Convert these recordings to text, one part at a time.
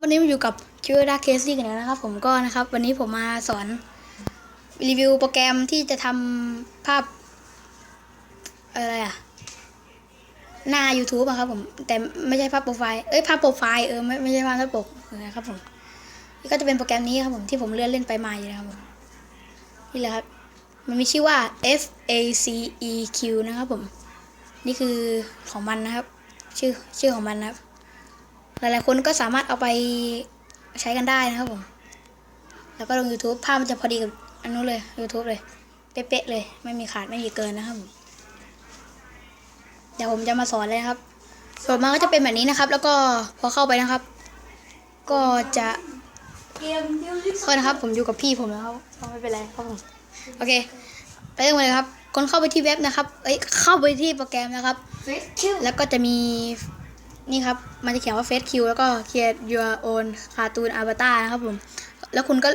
วันนี้มาอยู่กับคิวดาเคสซี่กันแล้วนะครับ ผมก็นะครับ วันนี้ผมมาสอนรีวิวโปรแกรมที่จะทำภาพอะไรอะหน้า YouTube อะครับ ผมแต่ไม่ใช่ภาพโปรไฟล์เอ้ยภาพโปรไฟล์เออไม่ไม่ใช่ภาพหน้าปกนะครับผมนี่ก็จะเป็นโปรแกรมนี้ครับผมที่ผมเลื่อนเล่นไปมาอยู่นะครับผมนี่แหละครับ มันมีชื่อว่า F A C E Q นะครับผม นี่คือของมันนะครับ ชื่อชื่อของมันนะครับ หลายๆคนก็สามารถเอาไปใช้กันได้นะครับผม แล้วก็ลง YouTube ภาพมันจะพอดีกับอันนู้นเลย YouTube เลย เป๊ะๆเลย ไม่มีขาดไม่มีเกินนะครับผมเดี๋ยวผมจะมาสอนเลยนะครับ ส่วนมากก็จะเป็นแบบนี้นะครับ แล้วก็พอเข้าไปนะครับ ก็จะเกมเดียวที่โทษนะครับผมอยู่กับพี่ผมนะครับก็ไม่เป็นไรครับผมโอเค ไปเริ่มเลยครับคนเข้าไปที่เว็บนะครับ เอ้ยเข้าไปที่โปรแกรมนะครับเฟสคิวแล้วก็จะมี นี่ครับ มันจะเขียนว่า Face Q แล้วก็ Create Your Own Cartoon Avatar นะครับผม แล้วคุณก็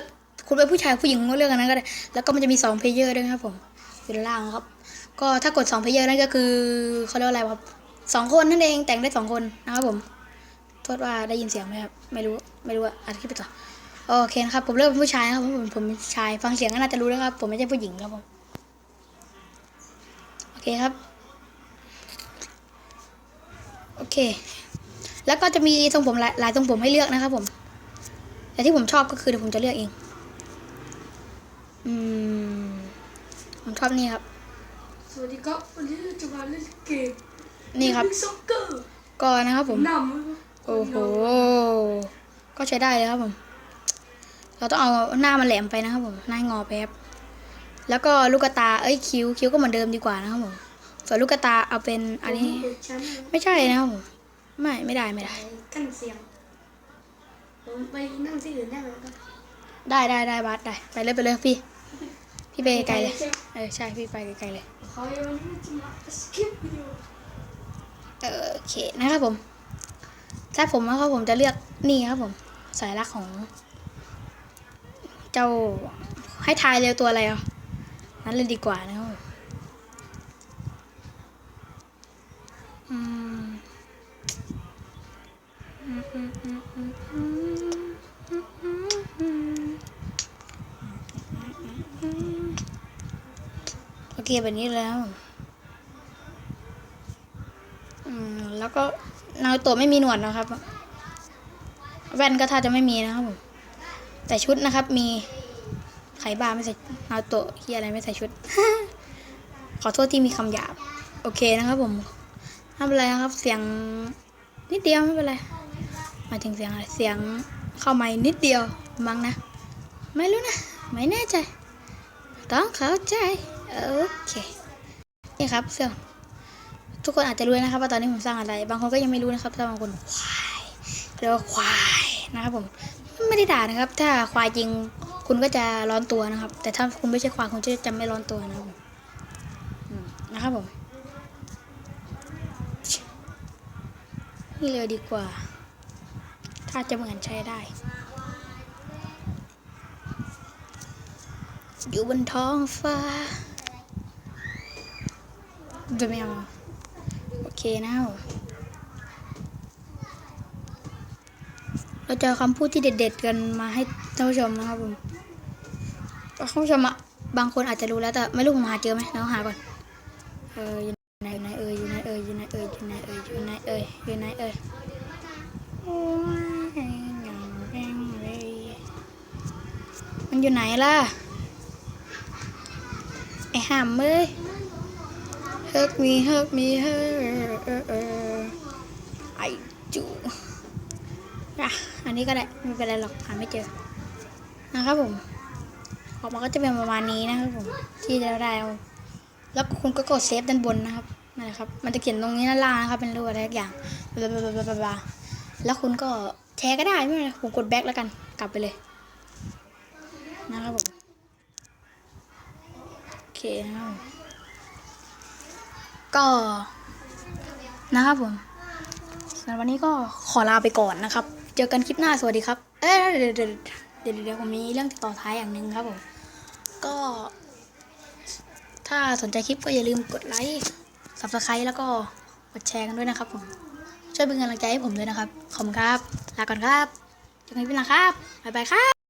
คุณเป็นผู้ชายผู้หญิงคุณก็เลือกอันนั้นก็ได้ แล้วก็มันจะมี2 Player ด้วยนะครับผมอยู่ด้านล่างครับ ก็ถ้ากด2 Player นั่นก็คือเขาเรียกว่าอะไรครับสองคนนั่นเองแต่งได้สองคนนะครับผมโทษว่าได้ยินเสียงไหมครับไม่รู้ไม่รู้ว่าอัดคลิปไปต่อโอเคนะครับผมเลือกเป็นผู้ชายนะครับผมผมชายฟังเสียงก็น่าจะรู้แล้วครับ ผมไม่ใช่ผู้หญิงครับผมโอเคครับ โอเค แล้วก็จะมีทรงผมหลายหลายทรงผมให้เลือกนะครับผม แต่ที่ผมชอบก็คือเดี๋ยวผมจะเลือกเอง อืม ผมชอบนี่ครับ สวัสดีครับวันนี้เราจะมาเล่นเกมนี่ครับ ซ็อกเกอร์ก่อนนะครับผม นำโอ้โห ก็ใช้ได้เลยครับผม เราต้องเอาหน้ามันแหลมไปนะครับผม หน้างอไปครับแล้วก็ลูกตา เอ้ยคิ้ว คิ้วก็เหมือนเดิมดีกว่านะครับผม ส่วนลูกตาเอาเป็นอันนี้ผมฉันไม่ใช่นะครับผม ไม่ไม่ได้ไม่ได้ กันเสียง ผมไปนั่งที่อื่นได้ไหมครับได้ได้ได้บัสได้ ไปเลยไปเลยพี่ พี่ไปไกลๆเลยใช่ไหมเออใช่พี่ไปไกลๆเลยเขาจะวันนี้จะมาสกิปวิดีโอเออโอเคนะครับผม ถ้าผมนะครับผมจะเลือกนี่ครับผมสายลักษณ์ของ เจ้าให้ทายเร็วตัวอะไรอะนั้นเลยดีกว่านะครับผมอืม โอเคแบบนี้แล้ว อืม แล้วก็นารูโตไม่มีหนวดนะครับ แว่นก็ถ้าจะไม่มีนะครับผมแต่ชุดนะครับ มีไขบาไม่ใส่นารูโตะที่อะไรไม่ใส่ชุด ขอโทษที่มีคำหยาบ โอเคนะครับผมไม่เป็นไรนะครับ เสียงนิดเดียวไม่เป็นไร มาถึงเสียงอะไรเสียงเข้าม้นิดเดียวมั้งนะ ไม่รู้นะ ไม่แน่ใจ ต้องเข้าใจ โอเค นี่ครับเสื้อทุกคนอาจจะรู้นะครับว่าตอนนี้ผมสร้างอะไร บางคนก็ยังไม่รู้นะครับถ้าบางคนควายเรียกว่าควายนะครับผมไม่ได้ด่านะครับ ถ้าควายจริงคุณก็จะร้อนตัวนะครับ แต่ถ้าคุณไม่ใช่ควายคุณจะจะไม่ร้อนตัวนะครับผมนะครับผมนี่เลยดีกว่า ถ้าจะเหมือนใช้ได้ อยู่บนท้องฟ้าจะไม่เอาโอเคนะครับผมเราจะคำพูดที่เด็ด ๆ กันมาให้ท่านผู้ชมนะครับผมท่านผู้ชมอะบางคนอาจจะรู้แล้วแต่ไม่รู้ผมหาเจอไหมเราหาก่อน เอออยู่ไหนอยู่ไหนเอ่ยอยู่ไหนเอ่ยอยู่ไหนเอ่ยอยู่ไหนเอ่ยอยู่ไหนเอ่ยอยู่ไหนเอ่ยโอ้ อยู่ไหนล่ะ ไอ้ห่ามเอ้ย Hug me, hug me, her. ไอจูอะอันนี้ก็ได้ไม่เป็นไรหรอกหาไม่เจอ นะครับผมออกมาก็จะเป็นประมาณนี้นะครับผม ที่เราได้เอาแล้วคุณก็กดเซฟด้านบนนะครับนั่นแหละครับ มันจะเขียนตรงนี้ด้านล่างนะครับ เป็นรูปอะไรสักอย่างบลาบลาบลาบลาแล้วคุณก็แชร์ก็ได้ไม่เป็นไรผมกดแบ็คแล้วกัน กลับไปเลย นะครับผมโอเคนะครับผมก็นะครับผมสำหรับวันนี้ก็ขอลาไปก่อนนะครับ เจอกันคลิปหน้าสวัสดีครับ เอ้ยเดี๋ยวเดี๋ยวเดี๋ยวผมมีเรื่องติดต่อท้ายอย่างหนึ่งครับผมก็ ถ้าสนใจคลิปก็อย่าลืมกดไลค์สับสไครต์แล้วก็กดแชร์กันด้วยนะครับผมช่วยเป็นกำลังใจให้ผมด้วยนะครับขอบคุณครับลาก่อนครับเจอกันพี่หลังครับบ๊ายบายครับ